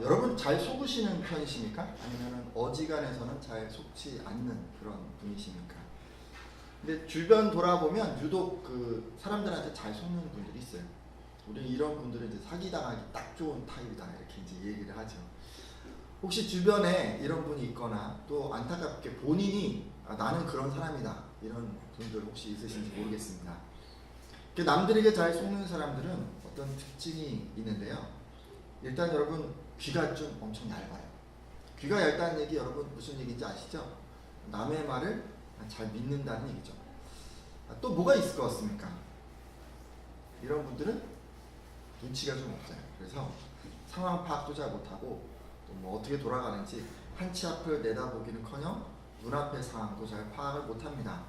어, 여러분 잘 속으시는 편이십니까? 아니면 어지간해서는 잘 속지 않는 그런 분이십니까? 근데 주변 돌아보면 유독 그 사람들한테 잘 속는 분들이 있어요. 우리 이런 분들은 이제 사기 당하기 딱 좋은 타입이다 이렇게 이제 얘기를 하죠. 혹시 주변에 이런 분이 있거나 또 안타깝게 본인이 아, 나는 그런 사람이다 이런 분들 혹시 있으신지 모르겠습니다. 그 남들에게 잘 속는 사람들은 어떤 특징이 있는데요. 일단 여러분 귀가 좀 엄청 얇아요. 귀가 얇다는 얘기 여러분 무슨 얘기인지 아시죠? 남의 말을 잘 믿는다는 얘기죠. 아, 또 뭐가 있을 것 같습니까? 이런 분들은 눈치가 좀 없어요. 그래서 상황 파악도 잘 못하고 또 뭐 어떻게 돌아가는지 한 치 앞을 내다보기는커녕 눈앞의 상황도 잘 파악을 못합니다.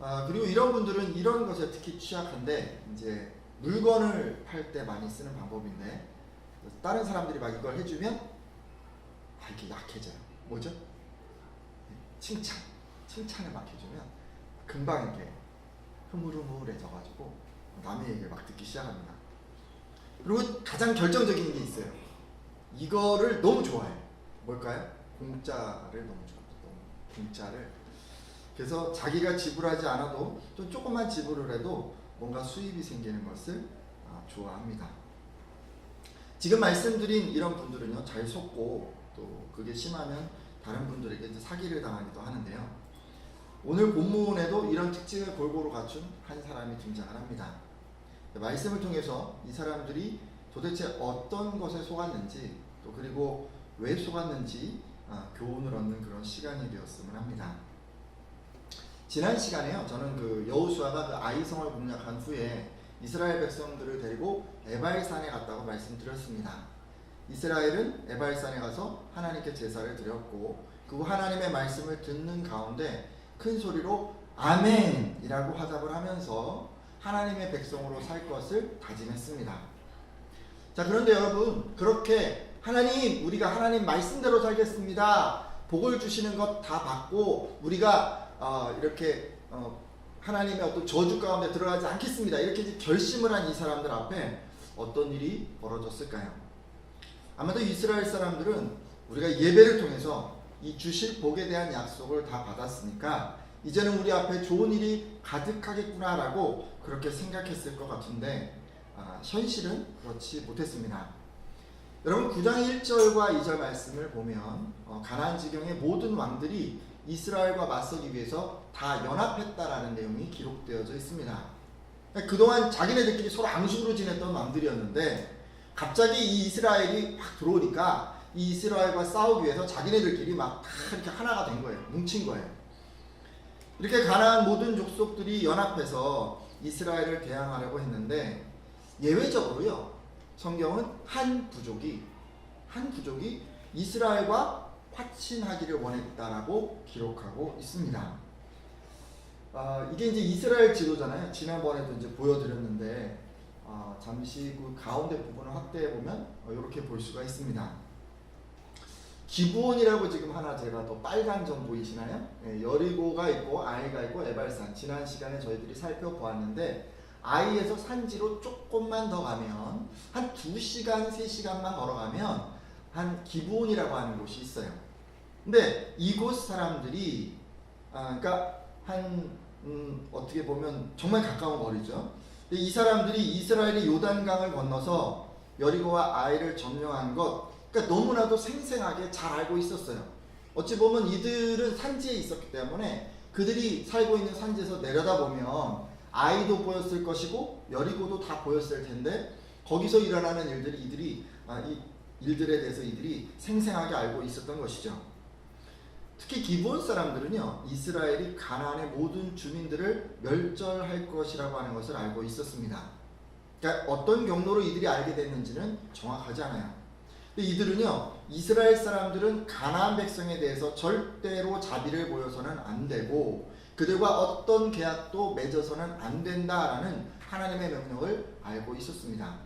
아, 그리고 이런 분들은 이런 것에 특히 취약한데 이제 물건을 팔 때 많이 쓰는 방법인데 다른 사람들이 막 이걸 해주면 아, 이렇게 약해져요. 뭐죠? 칭찬. 칭찬을 막 해주면 금방 이렇게 흐물흐물해져가지고 남의 얘기를 막 듣기 시작합니다. 그리고 가장 결정적인 게 있어요. 이거를 너무 좋아해. 뭘까요? 공짜를 너무 좋아해요. 너무 공짜를. 그래서 자기가 지불하지 않아도 좀 조금만 지불을 해도 뭔가 수입이 생기는 것을 아, 좋아합니다. 지금 말씀드린 이런 분들은요 잘 속고 또 그게 심하면 다른 분들에게 이제 사기를 당하기도 하는데요. 오늘 본문에도 이런 특징을 골고루 갖춘 한 사람이 등장을 합니다. 말씀을 통해서 이 사람들이 도대체 어떤 것에 속았는지 또 그리고 왜 속았는지 아, 교훈을 얻는 그런 시간이 되었으면 합니다. 지난 시간에요. 저는 그 여호수아가 그 아이성을 공략한 후에 이스라엘 백성들을 데리고 에발산에 갔다고 말씀드렸습니다. 이스라엘은 에발산에 가서 하나님께 제사를 드렸고 그후 하나님의 말씀을 듣는 가운데 큰 소리로 아멘이라고 화답을 하면서 하나님의 백성으로 살 것을 다짐했습니다. 자, 그런데 여러분, 그렇게 하나님, 우리가 하나님 말씀대로 살겠습니다. 복을 주시는 것 다 받고, 우리가 어, 이렇게 어, 하나님의 어떤 저주 가운데 들어가지 않겠습니다. 이렇게 결심을 한 이 사람들 앞에 어떤 일이 벌어졌을까요? 아마도 이스라엘 사람들은 우리가 예배를 통해서 이 주실 복에 대한 약속을 다 받았으니까 이제는 우리 앞에 좋은 일이 가득하겠구나라고 그렇게 생각했을 것 같은데 아, 현실은 그렇지 못했습니다. 여러분 9장 1절과 2절 말씀을 보면 어, 가나안 지경의 모든 왕들이 이스라엘과 맞서기 위해서 다 연합했다라는 내용이 기록되어져 있습니다. 그동안 자기네들끼리 서로 앙숙으로 지냈던 왕들이었는데 갑자기 이 이스라엘이 확 들어오니까 이 이스라엘과 싸우기 위해서 자기네들끼리 막 다 이렇게 하나가 된 거예요. 뭉친 거예요. 이렇게 가나안 모든 족속들이 연합해서 이스라엘을 대항하려고 했는데 예외적으로요. 성경은 한 부족이 한 부족이 이스라엘과 화친하기를 원했다라고 기록하고 있습니다. 아, 이게 이제 이스라엘 지도잖아요. 지난번에도 이제 보여드렸는데 아, 잠시 그 가운데 부분을 확대해 보면 어, 이렇게 볼 수가 있습니다. 기부원이라고 지금 하나 제가 더 빨간 점 보이시나요? 예, 여리고가 있고 아이가 있고 에발산 지난 시간에 저희들이 살펴보았는데 아이에서 산지로 조금만 더 가면 한 2시간 3시간만 걸어가면 한 기부원이라고 하는 곳이 있어요. 근데 이곳 사람들이 아 그러니까 한 음, 어떻게 보면 정말 가까운 거리죠. 이 사람들이 이스라엘의 요단강을 건너서 여리고와 아이를 점령한 것 그러니까 너무나도 생생하게 잘 알고 있었어요. 어찌 보면 이들은 산지에 있었기 때문에 그들이 살고 있는 산지에서 내려다보면 아이도 보였을 것이고 여리고도 다 보였을 텐데 거기서 일어나는 일들이 이들이 아, 이 일들에 대해서 이들이 생생하게 알고 있었던 것이죠. 특히 기본 사람들은요 이스라엘이 가나안의 모든 주민들을 멸절할 것이라고 하는 것을 알고 있었습니다. 그러니까 어떤 경로로 이들이 알게 됐는지는 정확하지 않아요. 이들은요 이스라엘 사람들은 가나안 백성에 대해서 절대로 자비를 보여서는 안 되고 그들과 어떤 계약도 맺어서는 안 된다라는 하나님의 명령을 알고 있었습니다.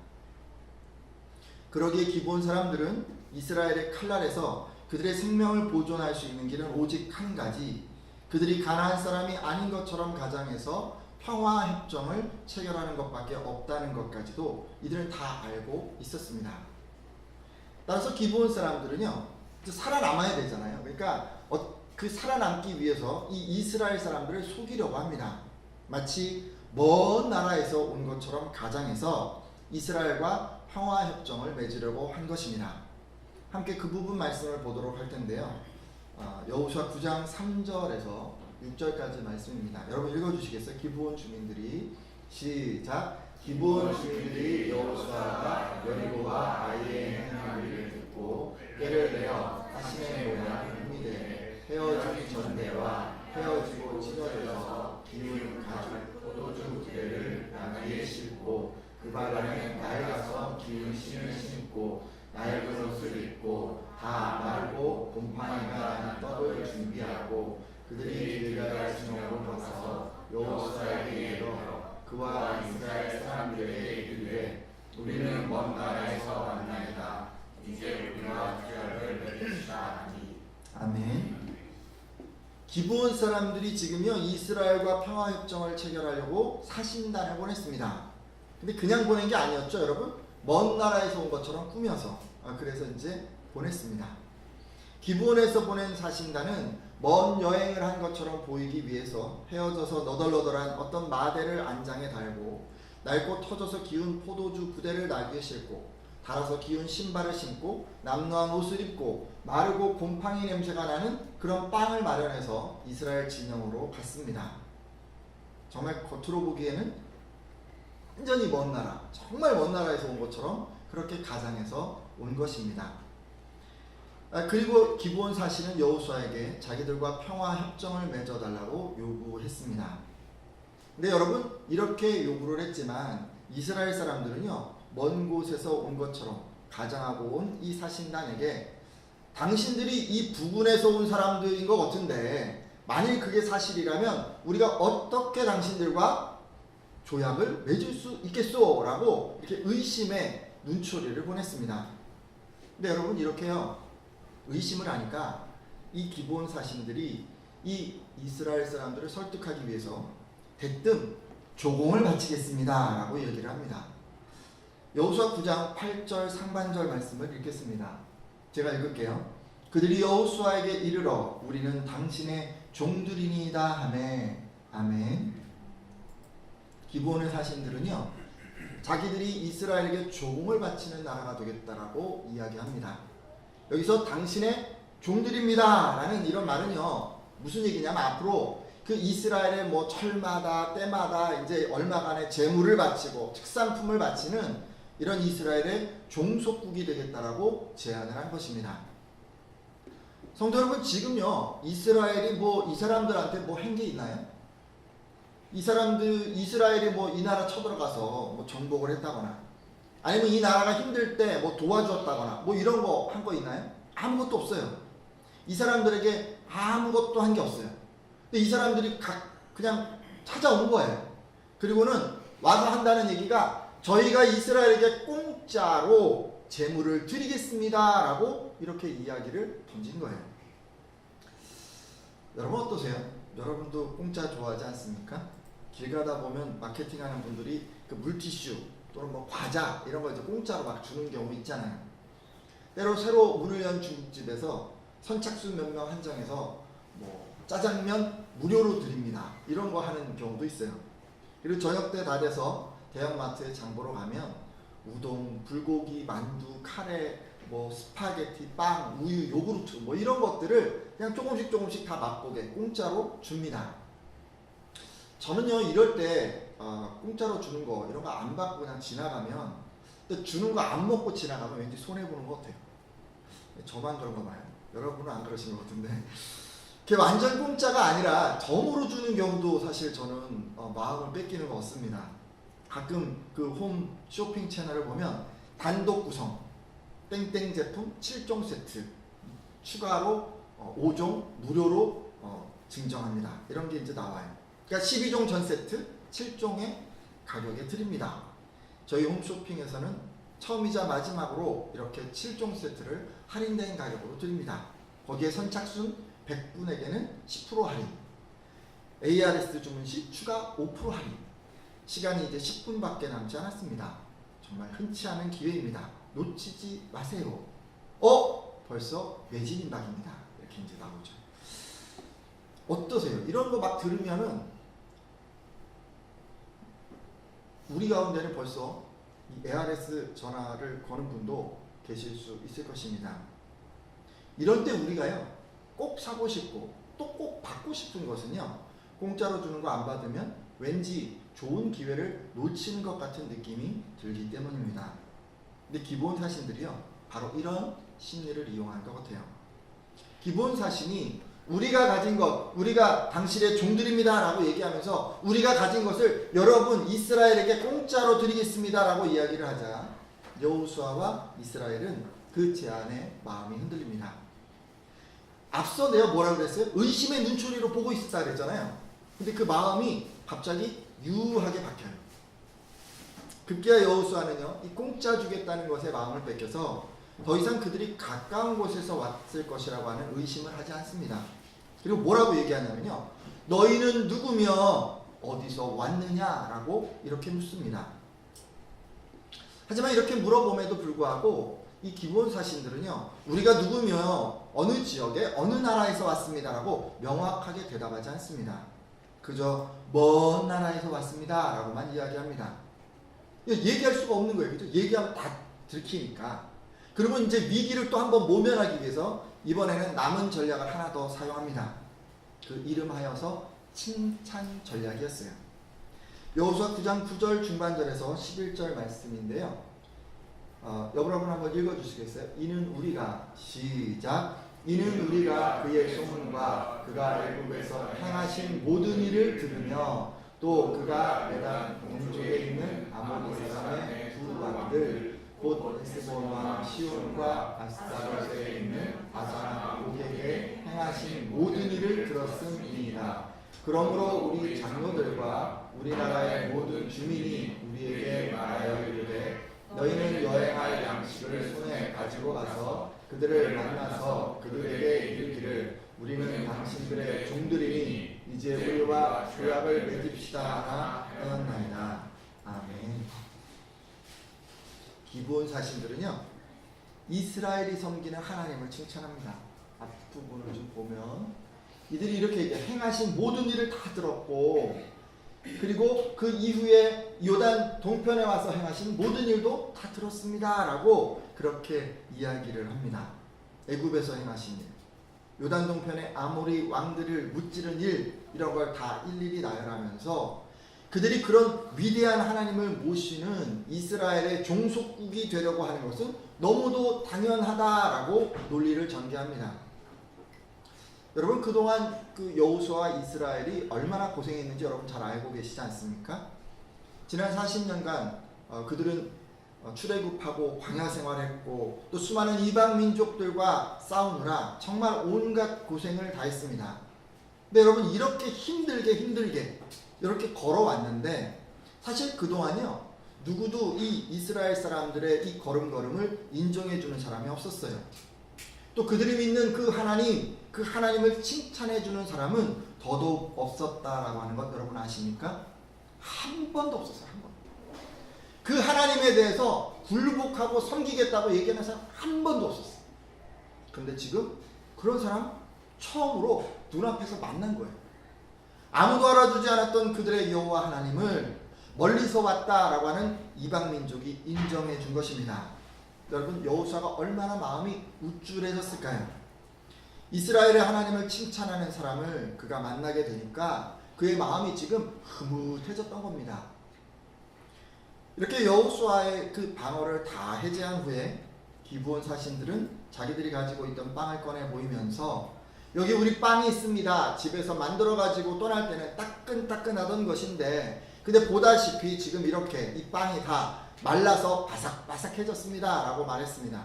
그러기에 기본 사람들은 이스라엘의 칼날에서 그들의 생명을 보존할 수 있는 길은 오직 한 가지. 그들이 가나안 사람이 아닌 것처럼 가장해서 평화 협정을 체결하는 것밖에 없다는 것까지도 이들은 다 알고 있었습니다. 따라서 기브온 사람들은요 살아남아야 되잖아요. 그러니까 어, 그 살아남기 위해서 이 이스라엘 사람들을 속이려고 합니다. 마치 먼 나라에서 온 것처럼 가장해서 이스라엘과 평화 협정을 맺으려고 한 것입니다. 함께 그 부분 말씀을 보도록 할 텐데요. 어, 여호수아 9장 3절에서 6절까지 말씀입니다. 여러분 읽어주시겠어요? 기브온 주민들이 시작. 기브온 주민들이 여호수아가 여리고와 아이의 일을 듣고 꾀를 내어 사심의 모양 hum이되 헤어지기 전대와 헤어지고 찢어져서 기운 가죽 포도주 부대를 나귀에 싣고 그 바람에 낡아서 기운 신을 신고 낡은 옷을 입고 다 말고 곰팡이가 난 떡을 준비하고 그들이 길갈 진영으로 가서 여호수아에게 이르러 그와 이스라엘 사람들에게 이르되 우리는 먼 나라에서 왔나이다 이제 우리와 계약을 맺읍시다 하니 아멘 기브온 사람들이 지금요 이스라엘과 평화 협정을 체결하려고 사신단을 보냈습니다. 근데 그냥 보낸 게 아니었죠, 여러분? 먼 나라에서 온 것처럼 꾸며서 아, 그래서 이제 보냈습니다. 기브온에서 보낸 사신단은 먼 여행을 한 것처럼 보이기 위해서 헤어져서 너덜너덜한 어떤 마대를 안장에 달고 낡고 터져서 기운 포도주 부대를 나귀에 싣고 달아서 기운 신발을 신고 남루한 옷을 입고 마르고 곰팡이 냄새가 나는 그런 빵을 마련해서 이스라엘 진영으로 갔습니다. 정말 겉으로 보기에는 완전히 먼 나라, 정말 먼 나라에서 온 것처럼 그렇게 가장해서 온 것입니다. 아, 그리고 기브온 사실은 여호수아에게 자기들과 평화 협정을 맺어달라고 요구했습니다. 근데 여러분 이렇게 요구를 했지만 이스라엘 사람들은요 먼 곳에서 온 것처럼 가장하고 온 이 사신단에게 당신들이 이 부근에서 온 사람들인 것 같은데 만일 그게 사실이라면 우리가 어떻게 당신들과 조약을 맺을 수 있겠소? 라고 이렇게 의심의 눈초리를 보냈습니다. 근데 여러분 이렇게요 의심을 하니까 이 기본 사신들이 이 이스라엘 사람들을 설득하기 위해서 대뜸 조공을 바치겠습니다 라고 얘기를 합니다. 여호수아 9장 8절 상반절 말씀을 읽겠습니다. 제가 읽을게요. 그들이 여호수아에게 이르러 우리는 당신의 종들이니이다 하매 아멘. 기본의 사신들은요. 자기들이 이스라엘에게 조공을 바치는 나라가 되겠다라고 이야기합니다. 여기서 당신의 종들입니다 라는 이런 말은요. 무슨 얘기냐면 앞으로 그 이스라엘의 뭐 철마다 때마다 이제 얼마간의 재물을 바치고 특산품을 바치는 이런 이스라엘의 종속국이 되겠다라고 제안을 한 것입니다. 성도 여러분 지금요 이스라엘이 뭐 이 사람들한테 뭐 한 게 있나요? 이 사람들 이스라엘이 뭐 이 나라 쳐들어가서 뭐 정복을 했다거나 아니면 이 나라가 힘들 때 뭐 도와주었다거나 뭐 이런 거한거 있나요? 아무것도 없어요. 이 사람들에게 아무것도 한 게 없어요. 근데 이 사람들이 각 그냥 찾아온 거예요. 그리고는 와서 한다는 얘기가 저희가 이스라엘에게 공짜로 재물을 드리겠습니다라고 이렇게 이야기를 던진 거예요. 여러분 어떠세요? 여러분도 공짜 좋아하지 않습니까? 길 가다 보면 마케팅하는 분들이 그 물티슈 또는 뭐 과자 이런 거 이제 공짜로 막 주는 경우 있잖아요. 때로 새로 문을 연 중국집에서 선착순 몇 명 한정해서 뭐 짜장면 무료로 드립니다. 이런 거 하는 경우도 있어요. 그리고 저녁 때 다 돼서 대형마트에 장 보러 가면 우동, 불고기, 만두, 카레, 뭐 스파게티, 빵, 우유, 요구르트 뭐 이런 것들을 그냥 조금씩 조금씩 다 맛보게 공짜로 줍니다. 저는요 이럴 때 어, 공짜로 주는 거 이런 거 안 받고 그냥 지나가면 또 주는 거 안 먹고 지나가면 왠지 손해 보는 것 같아요. 저만 그런가 봐요. 여러분은 안 그러시는 것 같은데. 그게 완전 공짜가 아니라 덤으로 주는 경우도 사실 저는 어, 마음을 뺏기는 것 같습니다. 가끔 그 홈 쇼핑 채널을 보면 단독 구성 땡땡 제품 7종 세트 추가로 어, 5종 무료로 어, 증정합니다. 이런 게 이제 나와요. 그러니까 12종 전 세트 7종의 가격에 드립니다. 저희 홈쇼핑에서는 처음이자 마지막으로 이렇게 7종 세트를 할인된 가격으로 드립니다. 거기에 선착순 100분에게는 10% 할인, ARS 주문 시 추가 5% 할인, 시간이 이제 10분밖에 남지 않았습니다. 정말 흔치 않은 기회입니다. 놓치지 마세요. 어 벌써 외진임박입니다. 이렇게 이제 나오죠. 어떠세요? 이런 거 막 들으면은 우리 가운데는 벌써 이 ARS 전화를 거는 분도 계실 수 있을 것입니다. 이런 때 우리가요 꼭 사고 싶고 또 꼭 받고 싶은 것은요 공짜로 주는 거 안 받으면 왠지 좋은 기회를 놓치는 것 같은 느낌이 들기 때문입니다. 근데 기본 사신들이요 바로 이런 심리를 이용한 것 같아요. 기본 사신이 우리가 가진 것, 우리가 당신의 종들입니다 라고 얘기하면서 우리가 가진 것을 여러분 이스라엘에게 공짜로 드리겠습니다 라고 이야기를 하자 여호수아와 이스라엘은 그 제안에 마음이 흔들립니다. 앞서 내가 뭐라 그랬어요? 의심의 눈초리로 보고 있었다 그랬잖아요. 근데 그 마음이 갑자기 유하게 바뀌어요. 급기야 여호수아는요, 이 공짜 주겠다는 것에 마음을 뺏겨서 더 이상 그들이 가까운 곳에서 왔을 것이라고 하는 의심을 하지 않습니다. 그리고 뭐라고 얘기하냐면요, 너희는 누구며 어디서 왔느냐라고 이렇게 묻습니다. 하지만 이렇게 물어봄에도 불구하고 이 기본 사신들은요, 우리가 누구며 어느 지역에 어느 나라에서 왔습니다라고 명확하게 대답하지 않습니다. 그저 먼 나라에서 왔습니다라고만 이야기합니다. 얘기할 수가 없는 거예요. 그죠? 얘기하면 다 들키니까. 그러면 이제 위기를 또 한번 모면하기 위해서 이번에는 남은 전략을 하나 더 사용합니다. 그 이름하여서 칭찬 전략이었어요. 여호수아 9장 9절 중반절에서 11절 말씀인데요. 어, 여러분 한번 읽어주시겠어요? 이는 우리가 시작. 이는 우리가 그의 소문과 그가 애국에서 행하신 모든 일을 들으며 또 그가 메단 동쪽에 있는 아모리 사람의 두 왕들 곧 에스본과 시온과 아스타롯에 있는 아사나 고객에 행하신 모든 일을 들었음이니이다. 그러므로 우리 장로들과 우리나라의 모든 주민이 우리에게 말하여 이르되 너희는 여행할 양식을 손에 가지고 가서 그들을 만나서 그들에게 이르기를 우리는 당신들의 종들이니 이제 우리와 조약을 맺읍시다 하나 하였나이다. 아멘. 기본 사신들은요 이스라엘이 섬기는 하나님을 칭찬합니다. 앞부분을 좀 보면 이들이 이렇게 얘기해 행하신 모든 일을 다 들었고 그리고 그 이후에 요단 동편에 와서 행하신 모든 일도 다 들었습니다라고 그렇게 이야기를 합니다. 애굽에서 행하신 일, 요단 동편의 아모리 왕들을 무찌른 일 이런 걸 다 일일이 나열하면서 그들이 그런 위대한 하나님을 모시는 이스라엘의 종속국이 되려고 하는 것은 너무도 당연하다라고 논리를 전개합니다. 여러분 그동안 그 여호수아와 이스라엘이 얼마나 고생했는지 여러분 잘 알고 계시지 않습니까? 지난 40년간 어, 그들은 어, 출애굽하고 광야 생활했고 또 수많은 이방 민족들과 싸우느라 정말 온갖 고생을 다했습니다. 근데 여러분 이렇게 힘들게 힘들게 이렇게 걸어왔는데 사실 그동안요 누구도 이 이스라엘 사람들의 이 걸음걸음을 인정해주는 사람이 없었어요. 또 그들이 믿는 그 하나님, 그 하나님을 칭찬해주는 사람은 더더욱 없었다라고 하는 것 여러분 아십니까? 한 번도 없었어요, 한 번. 그 하나님에 대해서 굴복하고 섬기겠다고 얘기하는 사람 한 번도 없었어요. 그런데 지금 그런 사람 처음으로 눈앞에서 만난 거예요. 아무도 알아주지 않았던 그들의 여호와 하나님을 멀리서 왔다라고 하는 이방 민족이 인정해 준 것입니다. 여러분 여호수아가 얼마나 마음이 우쭐해졌을까요? 이스라엘의 하나님을 칭찬하는 사람을 그가 만나게 되니까 그의 마음이 지금 흐뭇해졌던 겁니다. 이렇게 여호수아의 그 방어를 다 해제한 후에 기부원 사신들은 자기들이 가지고 있던 빵을 꺼내 보이면서 여기 우리 빵이 있습니다. 집에서 만들어 가지고 떠날 때는 따끈따끈하던 것인데 근데 보다시피 지금 이렇게 이 빵이 다 말라서 바삭바삭해졌습니다. 라고 말했습니다.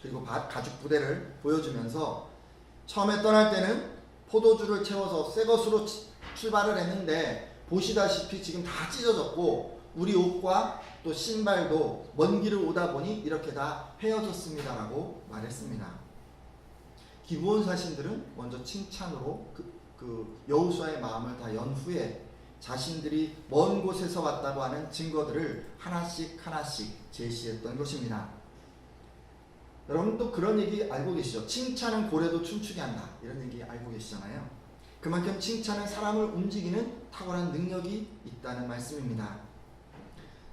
그리고 가죽 부대를 보여주면서 처음에 떠날 때는 포도주를 채워서 새 것으로 출발을 했는데 보시다시피 지금 다 찢어졌고 우리 옷과 또 신발도 먼 길을 오다 보니 이렇게 다 헤어졌습니다. 라고 말했습니다. 기부원 사신들은 먼저 칭찬으로 그, 그 여우수아의 마음을 다 연 후에 자신들이 먼 곳에서 왔다고 하는 증거들을 하나씩 하나씩 제시했던 것입니다. 여러분도 그런 얘기 알고 계시죠? 칭찬은 고래도 춤추게 한다. 이런 얘기 알고 계시잖아요. 그만큼 칭찬은 사람을 움직이는 탁월한 능력이 있다는 말씀입니다.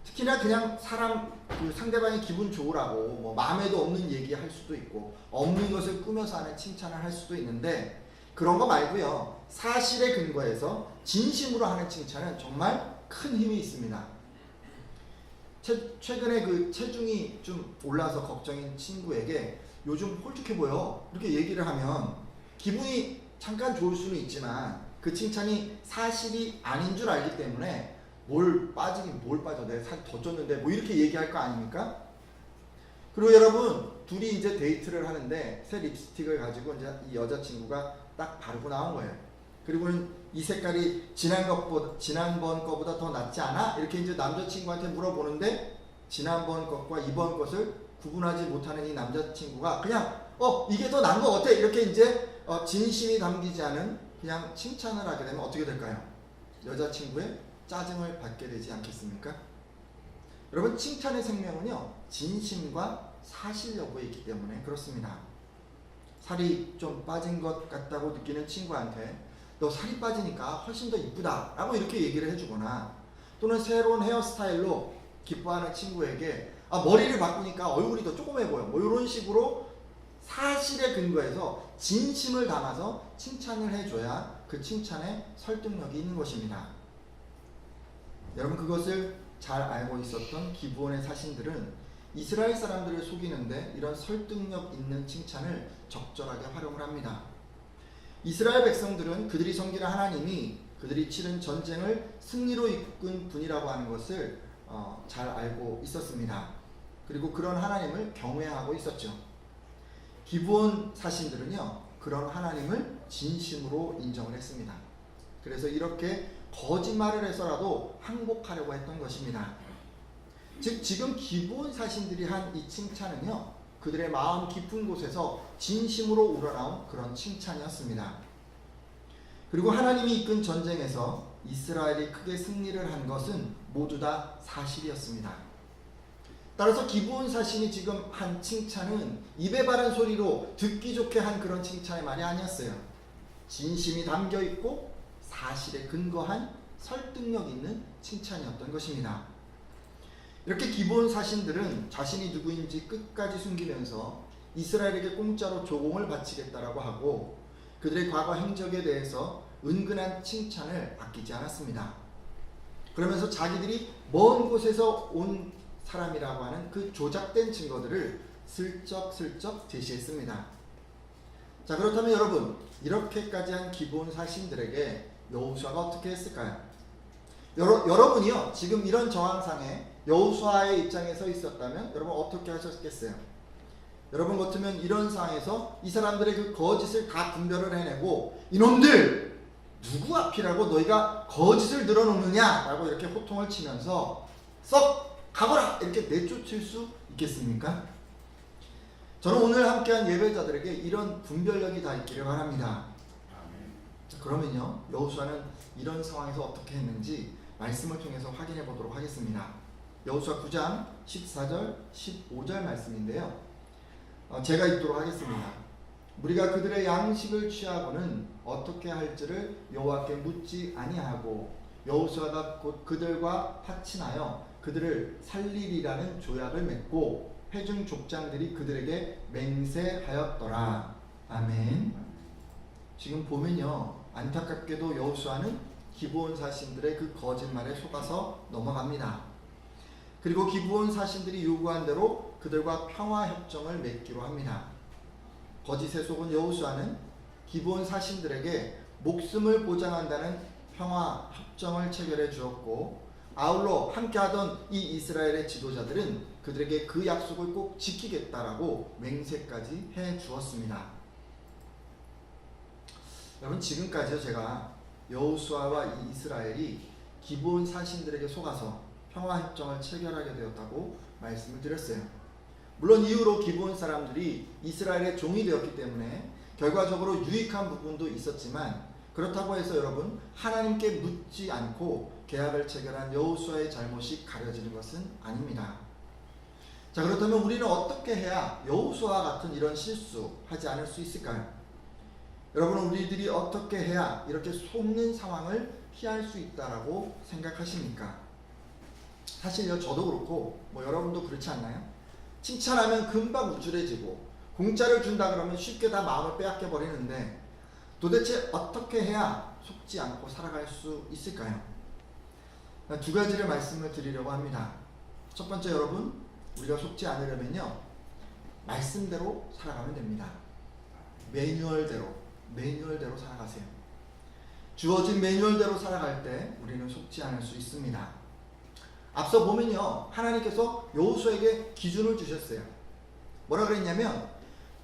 특히나 그냥 사람 그 상대방이 기분 좋으라고 뭐 마음에도 없는 얘기 할 수도 있고 없는 것을 꾸며서 하는 칭찬을 할 수도 있는데 그런 거 말고요. 사실에 근거해서 진심으로 하는 칭찬은 정말 큰 힘이 있습니다. 최, 최근에 그 체중이 좀 올라서 걱정인 친구에게 요즘 홀쭉해 보여 이렇게 얘기를 하면 기분이 잠깐 좋을 수는 있지만 그 칭찬이 사실이 아닌 줄 알기 때문에 뭘 빠지긴 뭘 빠져 내가 살더 쪘는데 뭐 이렇게 얘기할 거 아닙니까? 그리고 여러분 둘이 이제 데이트를 하는데 새 립스틱을 가지고 이제 이 여자친구가 딱 바르고 나온 거예요. 그리고는 이 색깔이 지난 것보다 지난번 거보다 더 낫지 않아? 이렇게 이제 남자친구한테 물어보는데 지난번 것과 이번 것을 구분하지 못하는 이 남자친구가 그냥 어 이게 더 나은 거 어때? 이렇게 이제 어, 진심이 담기지 않은 그냥 칭찬을 하게 되면 어떻게 될까요? 여자친구의 짜증을 받게 되지 않겠습니까? 여러분 칭찬의 생명은요 진심과 사실 여부에 있기 때문에 그렇습니다. 살이 좀 빠진 것 같다고 느끼는 친구한테 너 살이 빠지니까 훨씬 더 이쁘다 라고 이렇게 얘기를 해주거나 또는 새로운 헤어스타일로 기뻐하는 친구에게 아 머리를 바꾸니까 얼굴이 더 조그매 보여 뭐 이런 식으로 사실에 근거해서 진심을 담아서 칭찬을 해줘야 그 칭찬에 설득력이 있는 것입니다. 여러분 그것을 잘 알고 있었던 기부원의 사신들은 이스라엘 사람들을 속이는데 이런 설득력 있는 칭찬을 적절하게 활용을 합니다. 이스라엘 백성들은 그들이 섬기는 하나님이 그들이 치른 전쟁을 승리로 이끈 분이라고 하는 것을 어, 잘 알고 있었습니다. 그리고 그런 하나님을 경외하고 있었죠. 기부원 사신들은요 그런 하나님을 진심으로 인정을 했습니다. 그래서 이렇게 거짓말을 해서라도 항복하려고 했던 것입니다. 즉 지금 기본 사신들이 한 이 칭찬은요 그들의 마음 깊은 곳에서 진심으로 우러나온 그런 칭찬이었습니다. 그리고 하나님이 이끈 전쟁에서 이스라엘이 크게 승리를 한 것은 모두 다 사실이었습니다. 따라서 기부온 사신이 지금 한 칭찬은 입에 바른 소리로 듣기 좋게 한 그런 칭찬의 말이 아니었어요. 진심이 담겨 있고 사실에 근거한 설득력 있는 칭찬이었던 것입니다. 이렇게 기본 사신들은 자신이 누구인지 끝까지 숨기면서 이스라엘에게 공짜로 조공을 바치겠다라고 하고 그들의 과거 행적에 대해서 은근한 칭찬을 아끼지 않았습니다. 그러면서 자기들이 먼 곳에서 온 사람이라고 하는 그 조작된 증거들을 슬쩍슬쩍 제시했습니다. 자 그렇다면 여러분 이렇게까지 한 기본 사신들에게 여호수아가 어떻게 했을까요? 여러, 여러분이요 지금 이런 정황상에 여호수아의 입장에 서 있었다면 여러분 어떻게 하셨겠어요? 여러분 같으면 이런 상황에서 이 사람들의 그 거짓을 다 분별을 해내고 이놈들 누구 앞이라고 너희가 거짓을 늘어놓느냐라고 이렇게 호통을 치면서 썩 가거라 이렇게 내쫓을 수 있겠습니까? 저는 오늘 함께한 예배자들에게 이런 분별력이 다 있기를 바랍니다. 자, 그러면요 여호수아는 이런 상황에서 어떻게 했는지 말씀을 통해서 확인해 보도록 하겠습니다. 여호수아 9장 14절 15절 말씀인데요. 어, 제가 읽도록 하겠습니다. 우리가 그들의 양식을 취하고는 어떻게 할지를 여호와께 묻지 아니하고 여호수아가 곧 그들과 파친하여 그들을 살리리라는 조약을 맺고 회중 족장들이 그들에게 맹세하였더라. 아멘. 지금 보면요 안타깝게도 여호수아는 기브온 사신들의 그 거짓말에 속아서 넘어갑니다. 그리고 기브온 사신들이 요구한 대로 그들과 평화 협정을 맺기로 합니다. 거짓에 속은 여호수아는 기브온 사신들에게 목숨을 보장한다는 평화 협정을 체결해 주었고 아울러 함께하던 이 이스라엘의 지도자들은 그들에게 그 약속을 꼭 지키겠다라고 맹세까지 해 주었습니다. 여러분 지금까지요 제가 여호수아와 이 이스라엘이 기본 사신들에게 속아서 평화 협정을 체결하게 되었다고 말씀을 드렸어요. 물론 이후로 기본 사람들이 이스라엘의 종이 되었기 때문에 결과적으로 유익한 부분도 있었지만 그렇다고 해서 여러분 하나님께 묻지 않고 계약을 체결한 여호수아의 잘못이 가려지는 것은 아닙니다. 자 그렇다면 우리는 어떻게 해야 여호수아와 같은 이런 실수 하지 않을 수 있을까요? 여러분 우리들이 어떻게 해야 이렇게 속는 상황을 피할 수 있다라고 생각하십니까? 사실요 저도 그렇고 뭐 여러분도 그렇지 않나요? 칭찬하면 금방 우쭐해지고 공짜를 준다 그러면 쉽게 다 마음을 빼앗겨 버리는데 도대체 어떻게 해야 속지 않고 살아갈 수 있을까요? 두 가지를 말씀을 드리려고 합니다. 첫 번째 여러분 우리가 속지 않으려면요 말씀대로 살아가면 됩니다. 매뉴얼대로 매뉴얼대로 살아가세요. 주어진 매뉴얼대로 살아갈 때 우리는 속지 않을 수 있습니다. 앞서 보면요 하나님께서 여호수에게 기준을 주셨어요. 뭐라 그랬냐면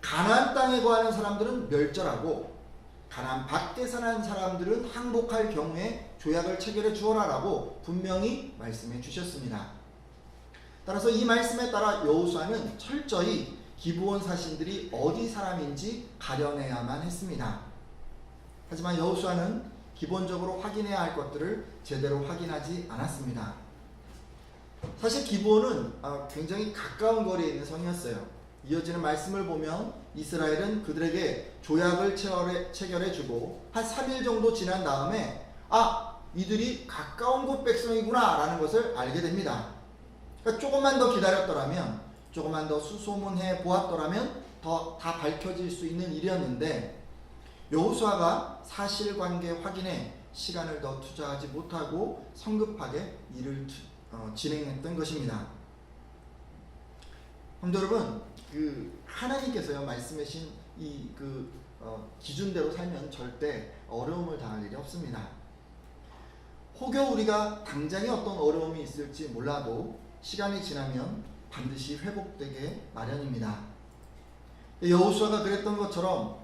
가나안 땅에 거하는 사람들은 멸절하고 가나안 밖에 사는 사람들은 항복할 경우에 조약을 체결해 주어라라고 분명히 말씀해 주셨습니다. 따라서 이 말씀에 따라 여호수아는 철저히 기브온 사신들이 어디 사람인지 가려내야만 했습니다. 하지만 여호수아는 기본적으로 확인해야 할 것들을 제대로 확인하지 않았습니다. 사실 기브온은 아, 굉장히 가까운 거리에 있는 성이었어요. 이어지는 말씀을 보면 이스라엘은 그들에게 조약을 체결해, 체결해주고 한 3일 정도 지난 다음에 아 이들이 가까운 곳 백성이구나 라는 것을 알게 됩니다. 그러니까 조금만 더 기다렸더라면 조금만 더 수소문해 보았더라면 더 다 밝혀질 수 있는 일이었는데 여호수아가 사실관계 확인에 시간을 더 투자하지 못하고 성급하게 일을 어, 진행했던 것입니다. 성도 여러분, 그 하나님께서요 말씀하신 이그 어, 기준대로 살면 절대 어려움을 당할 일이 없습니다. 혹여 우리가 당장에 어떤 어려움이 있을지 몰라도 시간이 지나면 반드시 회복되게 마련입니다. 여호수아가 그랬던 것처럼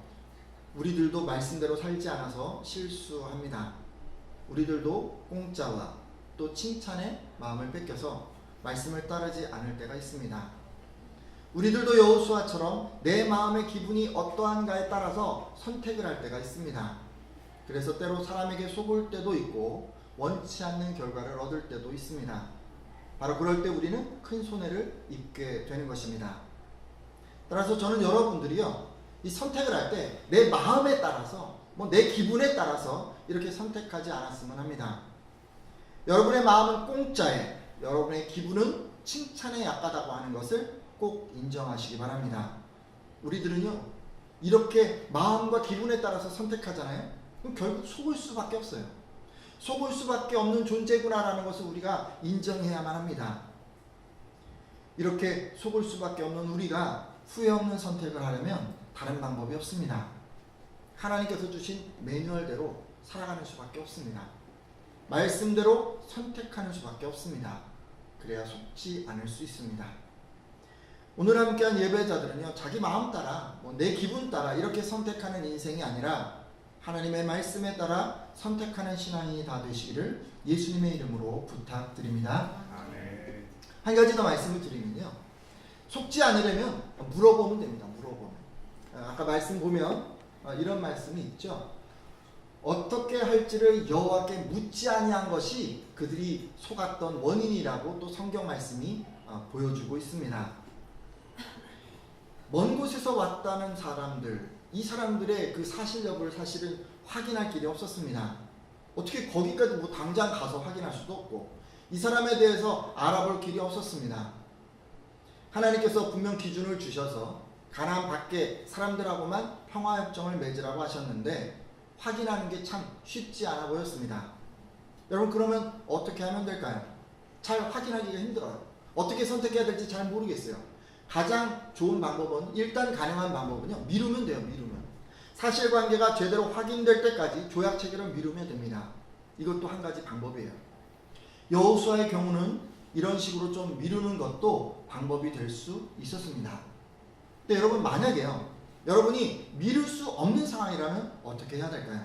우리들도 말씀대로 살지 않아서 실수합니다. 우리들도 공짜와 또 칭찬에 마음을 뺏겨서 말씀을 따르지 않을 때가 있습니다. 우리들도 여호수아처럼 내 마음의 기분이 어떠한가에 따라서 선택을 할 때가 있습니다. 그래서 때로 사람에게 속을 때도 있고 원치 않는 결과를 얻을 때도 있습니다. 바로 그럴 때 우리는 큰 손해를 입게 되는 것입니다. 따라서 저는 여러분들이요, 이 선택을 할 때 내 마음에 따라서, 뭐 내 기분에 따라서 이렇게 선택하지 않았으면 합니다. 여러분의 마음은 공짜에, 여러분의 기분은 칭찬에 약하다고 하는 것을 꼭 인정하시기 바랍니다. 우리들은요, 이렇게 마음과 기분에 따라서 선택하잖아요? 그럼 결국 속을 수밖에 없어요. 속을 수밖에 없는 존재구나라는 것을 우리가 인정해야만 합니다. 이렇게 속을 수밖에 없는 우리가 후회 없는 선택을 하려면 다른 방법이 없습니다. 하나님께서 주신 매뉴얼대로 살아가는 수밖에 없습니다. 말씀대로 선택하는 수밖에 없습니다. 그래야 속지 않을 수 있습니다. 오늘 함께한 예배자들은요, 자기 마음 따라, 뭐 내 기분 따라 이렇게 선택하는 인생이 아니라 하나님의 말씀에 따라 선택하는 신앙이 다 되시기를 예수님의 이름으로 부탁드립니다. 아멘. 한 가지 더 말씀을 드리면요. 속지 않으려면 물어보면 됩니다. 물어보면. 아, 아까 말씀 보면 아, 이런 말씀이 있죠. 어떻게 할지를 여호와께 묻지 아니한 것이 그들이 속았던 원인이라고 또 성경 말씀이 아, 보여주고 있습니다. 먼 곳에서 왔다는 사람들, 이 사람들의 그 사실 여부를 사실은 확인할 길이 없었습니다. 어떻게 거기까지 뭐 당장 가서 확인할 수도 없고, 이 사람에 대해서 알아볼 길이 없었습니다. 하나님께서 분명 기준을 주셔서 가나안 밖에 사람들하고만 평화 협정을 맺으라고 하셨는데 확인하는 게 참 쉽지 않아 보였습니다. 여러분 그러면 어떻게 하면 될까요? 잘 확인하기가 힘들어요. 어떻게 선택해야 될지 잘 모르겠어요. 가장 좋은 방법은 일단 가능한 방법은요. 미루면 돼요. 미루면. 사실관계가 제대로 확인될 때까지 조약 체결을 미루면 됩니다. 이것도 한 가지 방법이에요. 여호수아의 경우는 이런 식으로 좀 미루는 것도 방법이 될 수 있었습니다. 근데 여러분 만약에요. 여러분이 미룰 수 없는 상황이라면 어떻게 해야 될까요?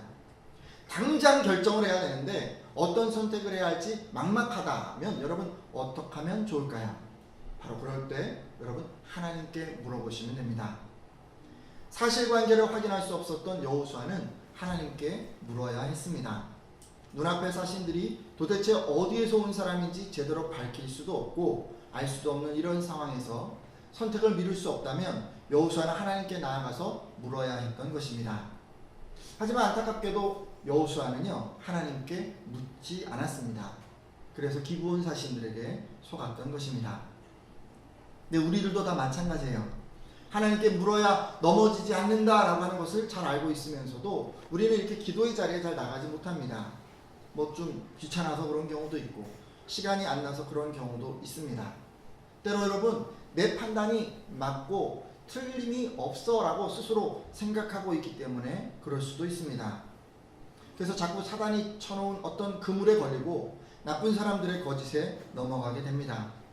당장 결정을 해야 되는데 어떤 선택을 해야 할지 막막하다면 여러분 어떻게 하면 좋을까요? 바로 그럴 때 여러분 하나님께 물어보시면 됩니다. 사실관계를 확인할 수 없었던 여호수아는 하나님께 물어야 했습니다. 눈앞의 사신들이 도대체 어디에서 온 사람인지 제대로 밝힐 수도 없고 알 수도 없는 이런 상황에서 선택을 미룰 수 없다면 여호수아는 하나님께 나아가서 물어야 했던 것입니다. 하지만 안타깝게도 여호수아는요 하나님께 묻지 않았습니다. 그래서 기부온 사신들에게 속았던 것입니다. 근데 우리들도 다 마찬가지예요. 하나님께 물어야 넘어지지 않는다라고 하는 것을 잘 알고 있으면서도 우리는 이렇게 기도의 자리에 잘 나가지 못합니다. 뭐 좀 귀찮아서 그런 경우도 있고 시간이 안 나서 그런 경우도 있습니다. 때로 여러분 내 판단이 맞고 틀림이 없어라고 스스로 생각하고 있기 때문에 그럴 수도 있습니다. 그래서 자꾸 사단이 쳐놓은 어떤 그물에 걸리고 나쁜 사람들의 거짓에 넘어가게 됩니다.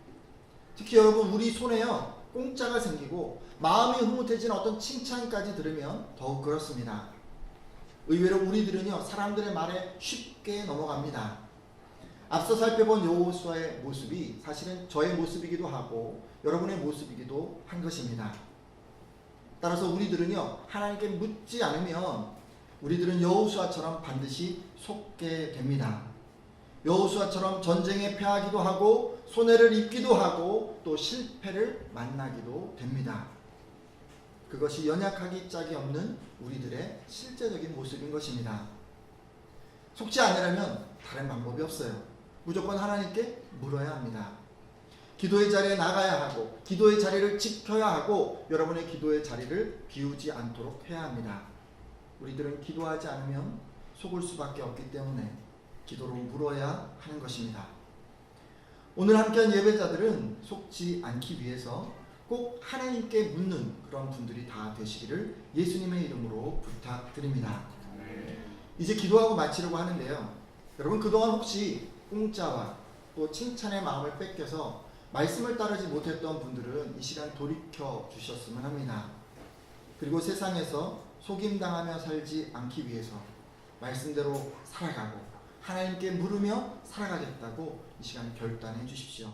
특히 여러분 우리 손에요 공짜가 생기고 마음이 흐뭇해지는 어떤 칭찬까지 들으면 더욱 그렇습니다. 의외로 우리들은요 사람들의 말에 쉽게 넘어갑니다. 앞서 살펴본 여호수아의 모습이 사실은 저의 모습이기도 하고 여러분의 모습이기도 한 것입니다. 따라서 우리들은요 하나님께 묻지 않으면 우리들은 여호수아처럼 반드시 속게 됩니다. 여호수아처럼 전쟁에 패하기도 하고 손해를 입기도 하고 또 실패를 만나기도 됩니다. 그것이 연약하기 짝이 없는 우리들의 실제적인 모습인 것입니다. 속지 않으려면 다른 방법이 없어요. 무조건 하나님께 물어야 합니다. 기도의 자리에 나가야 하고 기도의 자리를 지켜야 하고 여러분의 기도의 자리를 비우지 않도록 해야 합니다. 우리들은 기도하지 않으면 속을 수밖에 없기 때문에 기도로 물어야 하는 것입니다. 오늘 함께한 예배자들은 속지 않기 위해서 꼭 하나님께 묻는 그런 분들이 다 되시기를 예수님의 이름으로 부탁드립니다. 이제 기도하고 마치려고 하는데요. 여러분 그동안 혹시 공짜와 또 칭찬의 마음을 뺏겨서 말씀을 따르지 못했던 분들은 이 시간 돌이켜 주셨으면 합니다. 그리고 세상에서 속임당하며 살지 않기 위해서 말씀대로 살아가고 하나님께 물으며 살아가겠다고 이 시간 결단해 주십시오.